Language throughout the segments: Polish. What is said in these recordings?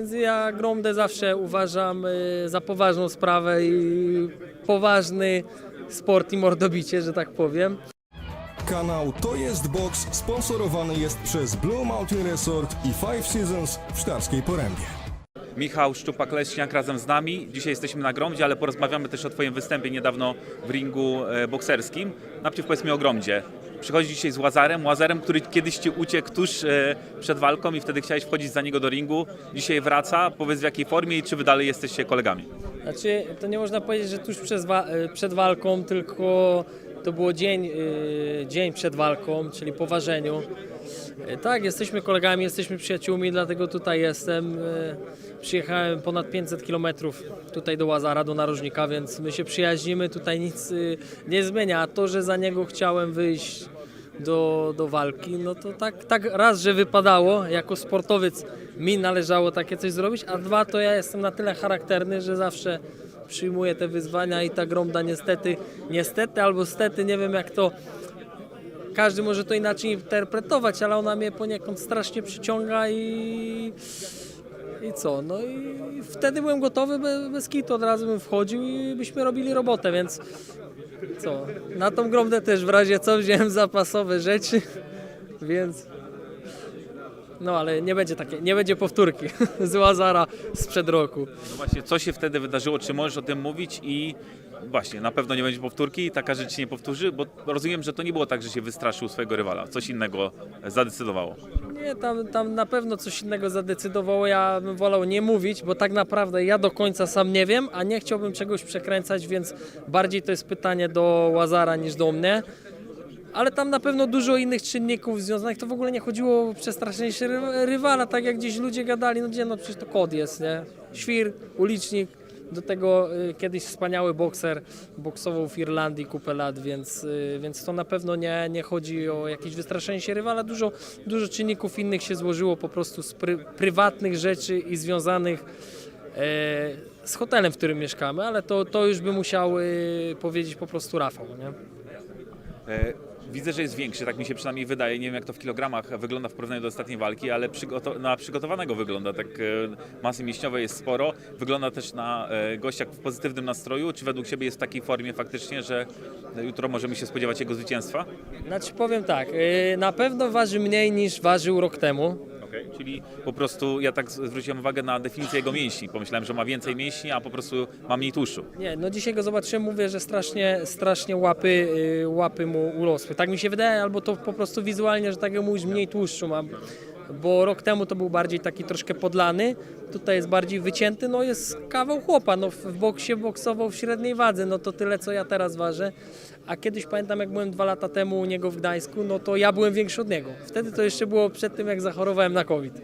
Więc ja Gromdę zawsze uważam y, za poważną sprawę i poważny sport i mordobicie, że tak powiem. Kanał To Jest Box sponsorowany jest przez Blue Mountain Resort i Five Seasons w Sztarskiej Porębie. Michał Szczupak-Leśniak razem z nami. Dzisiaj jesteśmy na Gromdzie, ale porozmawiamy też o Twoim występie niedawno w ringu e, bokserskim. Najpierw powiedz mi o Gromdzie. Przychodzi dzisiaj z Łazarem, Łazarem, który kiedyś Ci uciekł tuż e, przed walką i wtedy chciałeś wchodzić za niego do ringu. Dzisiaj wraca. Powiedz w jakiej formie i czy Wy dalej jesteście kolegami. Znaczy, to nie można powiedzieć, że tuż y, przed walką, tylko to było dzień, y, dzień przed walką, czyli po ważeniu. Tak, jesteśmy kolegami, jesteśmy przyjaciółmi, dlatego tutaj jestem. Przyjechałem ponad 500 km tutaj do Łazara, do narożnika, więc my się przyjaźnimy, tutaj nic nie zmienia. A to, że za niego chciałem wyjść do, do walki, no to tak, tak raz, że wypadało, jako sportowiec mi należało takie coś zrobić, a dwa, to ja jestem na tyle charakterny, że zawsze przyjmuję te wyzwania i ta gromda niestety, niestety albo stety, nie wiem jak to, każdy może to inaczej interpretować, ale ona mnie poniekąd strasznie przyciąga i... I co? No i wtedy byłem gotowy, bez, kitu od razu bym wchodził i byśmy robili robotę, więc co? Na tą gromdę też w razie co wziąłem zapasowe rzeczy, więc. No ale nie będzie takie, nie będzie powtórki z Łazara sprzed roku. No właśnie, co się wtedy wydarzyło? Czy możesz o tym mówić i właśnie, na pewno nie będzie powtórki, taka rzecz się nie powtórzy, bo rozumiem, że to nie było tak, że się wystraszył swojego rywala. Coś innego zadecydowało. Nie, tam, tam na pewno coś innego zadecydowało. Ja bym wolał nie mówić, bo tak naprawdę ja do końca sam nie wiem, a nie chciałbym czegoś przekręcać, więc bardziej to jest pytanie do Łazara niż do mnie. Ale tam na pewno dużo innych czynników związanych. To w ogóle nie chodziło o przestraszenie się ry- rywala, tak jak gdzieś ludzie gadali, no gdzie, no przecież to kod jest, nie? Świr, ulicznik, do tego y, kiedyś wspaniały bokser, boksował w Irlandii kupę lat, więc, y, więc to na pewno nie, nie chodzi o jakieś wystraszenie się rywala. Dużo, dużo czynników innych się złożyło po prostu z pry, prywatnych rzeczy i związanych e, z hotelem, w którym mieszkamy, ale to, to już by musiał y, powiedzieć po prostu Rafał, nie? E, Widzę, że jest większy, tak mi się przynajmniej wydaje. Nie wiem, jak to w kilogramach wygląda w porównaniu do ostatniej walki, ale przygoto- na przygotowanego wygląda. Tak e, masy mięśniowej jest sporo. Wygląda też na e, gościa w pozytywnym nastroju. Czy według Ciebie jest w takiej formie faktycznie, że jutro możemy się spodziewać jego zwycięstwa? Znaczy powiem tak, y, na pewno waży mniej niż ważył rok temu. Okej. Czyli po prostu ja tak zwróciłem uwagę na definicję jego mięśni. Pomyślałem, że ma więcej mięśni, a po prostu ma mniej tłuszczu. Nie, no dzisiaj go zobaczyłem, mówię, że strasznie, strasznie łapy, y, łapy mu urosły. Tak mi się wydaje, albo to po prostu wizualnie, że tak jak mówisz, mniej tłuszczu ma. Bo rok temu to był bardziej taki troszkę podlany, tutaj jest bardziej wycięty, no jest kawał chłopa, no w boksie boksował w średniej wadze, no to tyle co ja teraz ważę. A kiedyś pamiętam jak byłem dwa lata temu u niego w Gdańsku, no to ja byłem większy od niego. Wtedy to jeszcze było przed tym jak zachorowałem na COVID.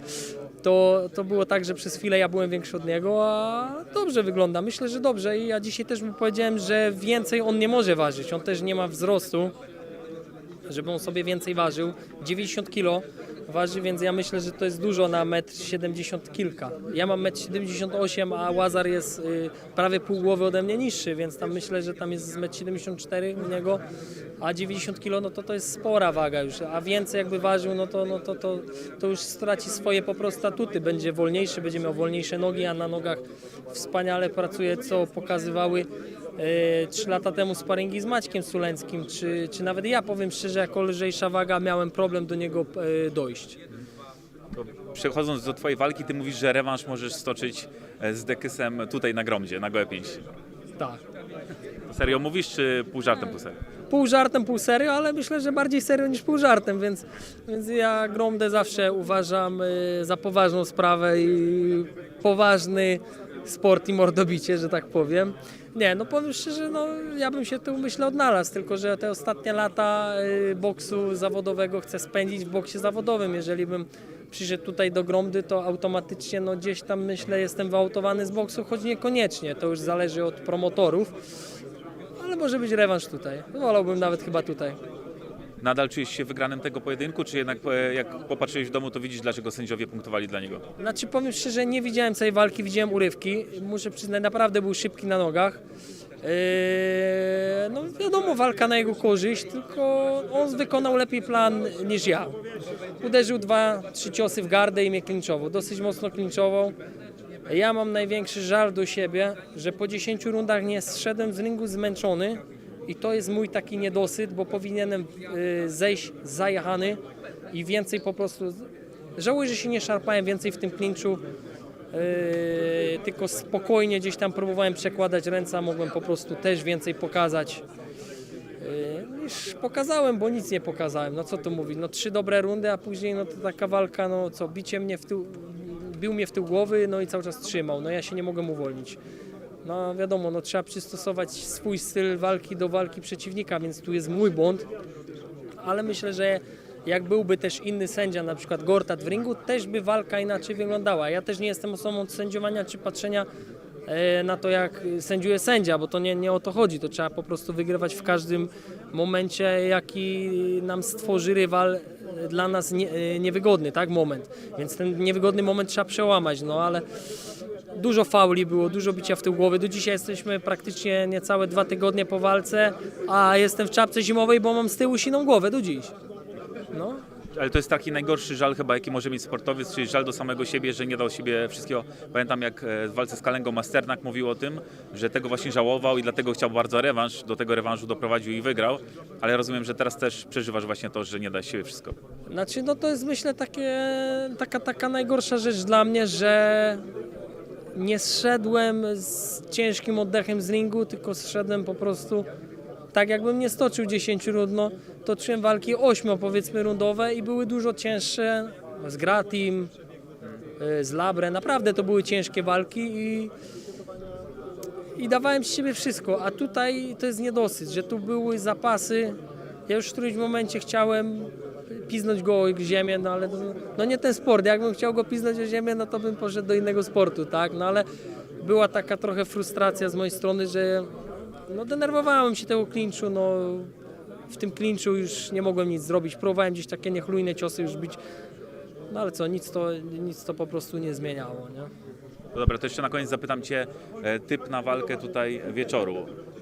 To, to było tak, że przez chwilę ja byłem większy od niego, a dobrze wygląda. Myślę, że dobrze i ja dzisiaj też mu powiedziałem, że więcej on nie może ważyć. On też nie ma wzrostu, żeby on sobie więcej ważył. 90 kg waży, więc ja myślę, że to jest dużo na 1,70 m kilka. Ja mam 1,78 m, a Łazar jest y, prawie pół głowy ode mnie niższy, więc tam myślę, że tam jest z 1,74 m u niego, a 90 kg no to to jest spora waga już, a więcej jakby ważył, no to, no to, to, to już straci swoje po prostu statuty, będzie wolniejszy, będzie miał wolniejsze nogi, a na nogach wspaniale pracuje, co pokazywały trzy lata temu sparingi z Maćkiem Suleńskim, czy, czy nawet ja powiem szczerze, jako lżejsza waga miałem problem do niego e, dojść. To Przechodząc do Twojej walki, Ty mówisz, że rewanż możesz stoczyć e, z Dekysem tutaj na Gromdzie, na gołe pięści. Tak. To serio mówisz, czy pół żartem, pół serio? Pół żartem, pół serio, ale myślę, że bardziej serio niż pół żartem, więc, więc ja Gromdę zawsze uważam e, za poważną sprawę i poważny sport i mordobicie, że tak powiem. Nie, no powiem szczerze, no ja bym się tu myślę odnalazł, tylko że te ostatnie lata y, boksu zawodowego chcę spędzić w boksie zawodowym. Jeżeli bym przyszedł tutaj do Gromdy, to automatycznie no gdzieś tam myślę jestem wyautowany z boksu, choć niekoniecznie, to już zależy od promotorów. Ale może być rewanż tutaj. Wolałbym nawet chyba tutaj. Nadal czujesz się wygranym tego pojedynku, czy jednak e, jak popatrzyłeś w domu, to widzisz, dlaczego sędziowie punktowali dla niego? Znaczy powiem szczerze, nie widziałem całej walki, widziałem urywki. Muszę przyznać, naprawdę był szybki na nogach. Eee, no wiadomo, walka na jego korzyść, tylko on wykonał lepiej plan niż ja. Uderzył dwa, trzy ciosy w gardę i mnie klinczował. Dosyć mocno klinczował. Ja mam największy żal do siebie, że po 10 rundach nie zszedłem z ringu zmęczony i to jest mój taki niedosyt, bo powinienem y, zejść zajechany i więcej po prostu... Żałuję, że się nie szarpałem więcej w tym klinczu, Yy, tylko spokojnie gdzieś tam próbowałem przekładać ręce, mogłem po prostu też więcej pokazać. Yy, niż pokazałem, bo nic nie pokazałem. No co tu mówić, no trzy dobre rundy, a później no to taka walka, no co, bicie mnie w tył, bił mnie w tył głowy, no i cały czas trzymał. No ja się nie mogłem uwolnić. No wiadomo, no trzeba przystosować swój styl walki do walki przeciwnika, więc tu jest mój błąd. Ale myślę, że jak byłby też inny sędzia, na przykład Gortat w ringu, też by walka inaczej wyglądała. Ja też nie jestem osobą od sędziowania czy patrzenia e, na to, jak sędziuje sędzia, bo to nie, nie o to chodzi. To trzeba po prostu wygrywać w każdym momencie, jaki nam stworzy rywal e, dla nas nie, e, niewygodny, tak, moment. Więc ten niewygodny moment trzeba przełamać, no ale dużo fauli było, dużo bicia w tył głowy. Do dzisiaj jesteśmy praktycznie niecałe dwa tygodnie po walce, a jestem w czapce zimowej, bo mam z tyłu siną głowę do dziś. No, Ale to jest taki najgorszy żal chyba, jaki może mieć sportowiec, czyli żal do samego siebie, że nie dał siebie wszystkiego. Pamiętam jak e, w walce z Kalengą Masternak mówił o tym, że tego właśnie żałował i dlatego chciał bardzo rewanż, do tego rewanżu doprowadził i wygrał, ale rozumiem, że teraz też przeżywasz właśnie to, że nie da siebie wszystko. Znaczy, no to jest myślę takie, taka, taka najgorsza rzecz dla mnie, że nie zszedłem z ciężkim oddechem z ringu, tylko zszedłem po prostu tak jakbym nie stoczył 10 rund, no, toczyłem walki 8 powiedzmy rundowe i były dużo cięższe z Gratim, y, z Labre, naprawdę to były ciężkie walki i i dawałem z siebie wszystko, a tutaj to jest niedosyt, że tu były zapasy. Ja już w którymś momencie chciałem piznąć go o ziemię, no ale to, no nie ten sport. Jakbym chciał go piznąć o ziemię, no to bym poszedł do innego sportu, tak? No ale była taka trochę frustracja z mojej strony, że no denerwowałem się tego klinczu, no w tym klinczu już nie mogłem nic zrobić. Próbowałem gdzieś takie niechlujne ciosy już bić, no ale co, nic to, nic to po prostu nie zmieniało, nie? No dobra, to jeszcze na koniec zapytam Cię, e, typ na walkę tutaj wieczoru.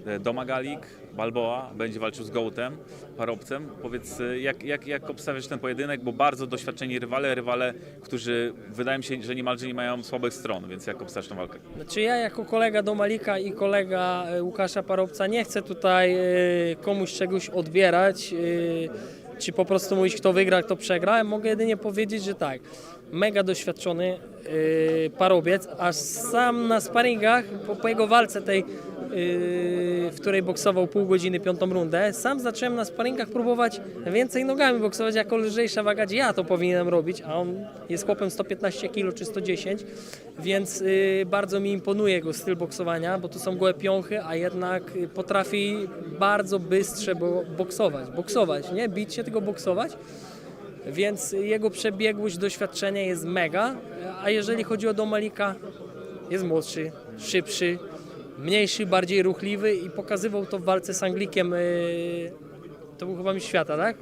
E, Domagalik, Balboa będzie walczył z Gołtem, parobcem. Powiedz, e, jak, jak, jak obstawiasz ten pojedynek, bo bardzo doświadczeni rywale, rywale, którzy wydaje mi się, że niemalże nie mają słabych stron, więc jak obstawiasz tę walkę? Znaczy ja jako kolega Domalika i kolega e, Łukasza Parobca nie chcę tutaj e, komuś czegoś odbierać, czy po prostu mówić kto wygra, kto przegra. Mogę jedynie powiedzieć, że tak, mega doświadczony parobiec, aż sam na sparingach, po, po jego walce tej, w której boksował pół godziny, piątą rundę, sam zacząłem na sparingach próbować więcej nogami boksować jako lżejsza waga, gdzie ja to powinienem robić, a on jest chłopem 115 kg czy 110, więc y, bardzo mi imponuje jego styl boksowania, bo tu są gołe piąchy, a jednak potrafi bardzo bystrze bo, boksować, boksować, nie bić się, tylko boksować. Więc jego przebiegłość, doświadczenie jest mega, a jeżeli chodzi o Domalika, jest młodszy, szybszy, mniejszy, bardziej ruchliwy i pokazywał to w walce z Anglikiem. y, To był chyba mistrz świata, tak?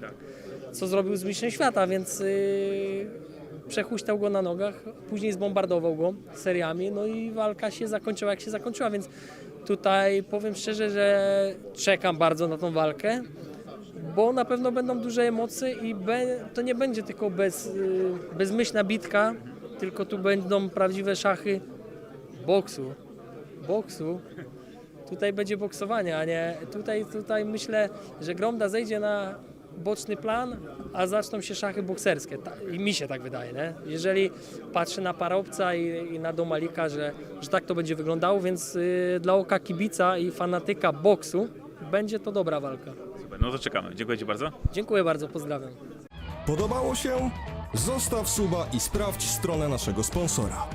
Co zrobił z mistrzem świata, więc y, przechuśtał go na nogach, później zbombardował go seriami, no i walka się zakończyła jak się zakończyła, więc tutaj powiem szczerze, że czekam bardzo na tą walkę, bo na pewno będą duże emocje i to nie będzie tylko bez, y, bezmyślna bitka, tylko tu będą prawdziwe szachy boksu. Boksu. Tutaj będzie boksowanie, a nie tutaj, tutaj myślę, że Gromda zejdzie na boczny plan, a zaczną się szachy bokserskie. Ta, I mi się tak wydaje, nie? Jeżeli patrzę na Parobca i, i na Domalika, że, że tak to będzie wyglądało, więc y, dla oka kibica i fanatyka boksu będzie to dobra walka. Super, no to czekamy. Dziękuję Ci bardzo. Dziękuję bardzo, pozdrawiam. Podobało się? Zostaw suba i sprawdź stronę naszego sponsora.